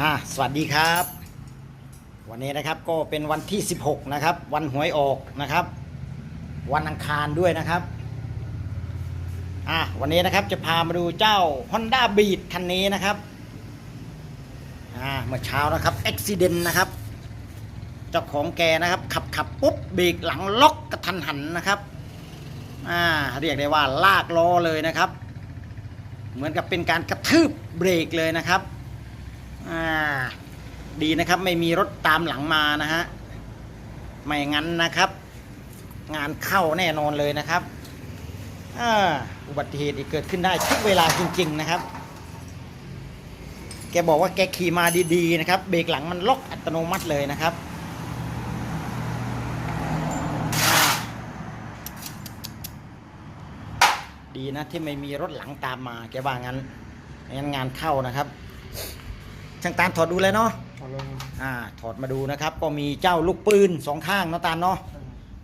อ่าสวัสดีครับ วันนี้นะครับก็เป็นวันที่ 16 นะครับ วันหวยออกนะครับ วันอังคารด้วยนะครับอ่าวันนี้นะครับจะพามาดูเจ้า Honda Beat คันนี้นะครับอ่าเมื่อเช้านะครับอุบิเหตุนะครับ เจ้าของแกนะครับ ขับขับปุ๊บเบรกหลังล็อกกระทันหันนะครับอ่าเรียกได้ว่าลากล้อเลยนะครับ เหมือนกับเป็นการกระทืบเบรกเลยนะครับ อ่าดีนะครับไม่มีรถตามหลังมานะฮะไม่งั้นนะครับ งานเข้าแน่นอนเลยนะครับอาอุบัติเหตุอีกเกิดขึ้นได้ทุกเวลาจริง ๆนะครับ แกบอกว่าแกขี่มาดีๆนะครับ เบรกหลังมันล็อกอัตโนมัติเลยนะครับดีนะที่ไม่มีรถหลังตามมา แกว่างั้นงั้นงานเข้านะครับ ช่างตาลถอดดูเลยเนาะเอาลงอ่าถอดมาดูนะครับ ก็มีเจ้าลูกปืนสองข้างเนาะตาลเนาะ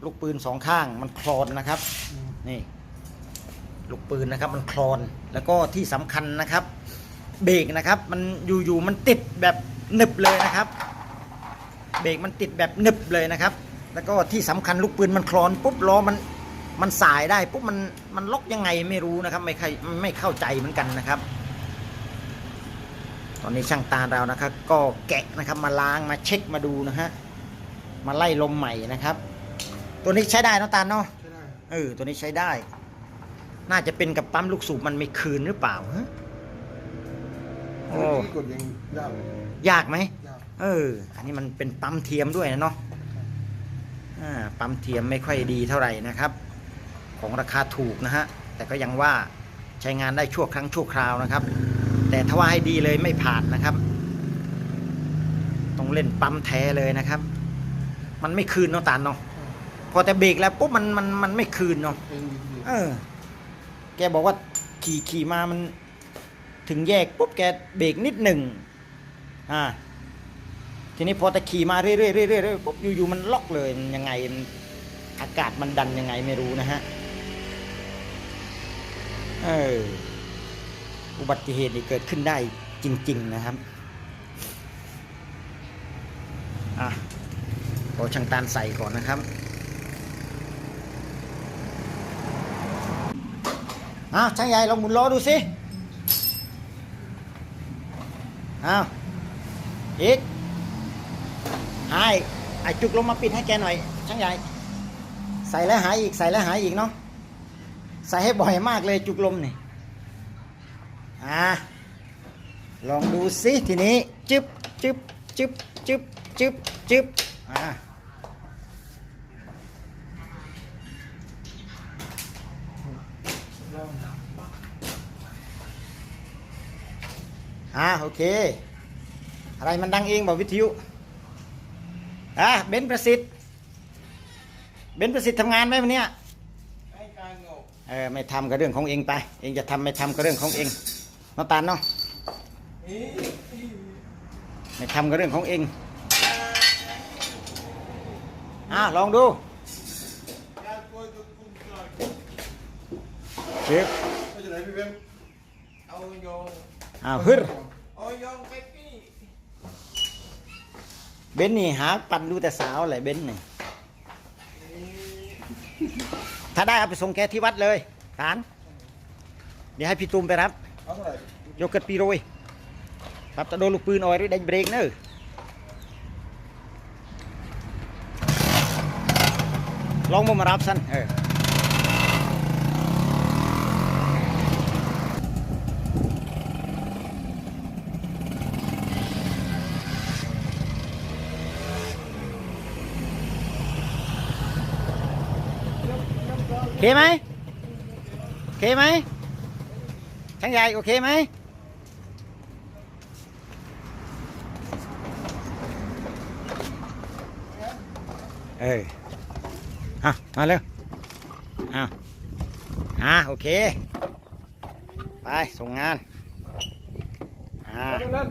ลูกปืนสองข้างมันคลอนนะครับ นี่ ลูกปืนนะครับ มันคลอนแล้วก็ที่สำคัญนะครับ เบรกนะครับ มันอยู่ๆมันติดแบบหนึบเลยนะครับ เบรกมันติดแบบหนึบเลยนะครับ แล้วก็ที่สำคัญลูกปืนมันคลอนปุ๊บล้อมันมันสายได้ปุ๊บมันมันล็อกยังไงไม่รู้นะครับ ไม่เข้าไม่เข้าใจเหมือนกันนะครับ ตอนนี้ช่างตาเรานะครับ ก็แกะนะครับมาล้างมาเช็คมาดูนะฮะมาไล่ลมใหม่นะครับ ตัวนี้ใช้ได้เนอะตาลเนาะใช่ได้เออตัวนี้ใช้ได้ น่าจะเป็นกับปั๊มลูกสูบมันไม่คืนหรือเปล่าฮะโอ้ที่กดยังยากเลยยากไหมยากเออ อันนี้มันเป็นปั๊มเทียมด้วยนะเนาะอ่าปั๊มเทียมไม่ค่อยดีเท่าไหร่นะครับ ของราคาถูกนะฮะแต่ก็ยังว่าใช้งานได้ชั่วครั้งชั่วคราวนะครับ แต่ถ้าว่าให้ดีเลยไม่ผ่านนะครับ ต้องเล่นปั๊มแท้เลยนะครับ มันไม่คืนเนาะตาลเนาะพอแต่เบรกแล้วปุ๊บมันมันมันไม่คืนเนาะเองดีเออ แกบอกว่าขี่ขี่มามัน ถึงแยกปุ๊บแกเบรกนิดหนึ่งอ่า ทีนี้พอแต่ขี่มาเรื่อยๆเรื่อยๆเรื่อยๆปุ๊บอยู่ๆมันล็อกเลยมันยังไงมันอากาศมันดันยังไงไม่รู้นะฮะเออ อุบัติเหตุนี่เกิดขึ้นได้จริง ๆ นะครับอะขอช่างตาลใส่ก่อนนะครับอ้าวช่างใหญ่ลองหมุนล้อดูสิอ้าวอีกหายไอจุกลงมาปิดให้แกหน่อย ช่างใหญ่ ใส่แล้วหายอีกใส่แล้วหายอีกเนาะใส่ให้บ่อยมากเลยจุกลมนี่ อ่าลองดูสิทีนี้จึ๊บจึ๊บจึ๊บจึ๊บจึ๊บจึ๊บอ่าอ่าโอเค อะไรมันดังเองบอกวิทยุอะเบนซ์ประสิทธิ์ เบนซ์ประสิทธิ์ทำงานไหมวันเนี้ยไอ้การโง่เออไม่ทำก็เรื่องของเองไป เองจะทำไม่ทำก็เรื่องของเอง น้องตาลเนาะไม่ทำก็เรื่องของเองอ่าลองดูยากกว่าจะคุ้มครองเช็คไม่ใช่ไหนพี่เบอาโยงอ้าวฮึดเอาโยงไปกี้เบนนี่หาปั่นดูแต่สาวแหละเบนนี่ถ้าได้เอาไปส่งแกที่วัดเลยตาน เดี๋ยวให้พี่ตูมไปรับ เอาเท่าไหร่โยเกิร์ตปีโรยปรับตะโดนลูกปืนเอาไว้ด้วยดันเบรกเนอะลองมุมารับสันเออโอเคไหมโอเคไหม ช่างใหญ่โอเคไหมเอออะมาเร็วอะอะโอเค ไป ส่งงาน อ่าเอาเล่น